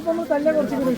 അല്പം നമ്മൾ കല്ല് കുറച്ചുകൂടി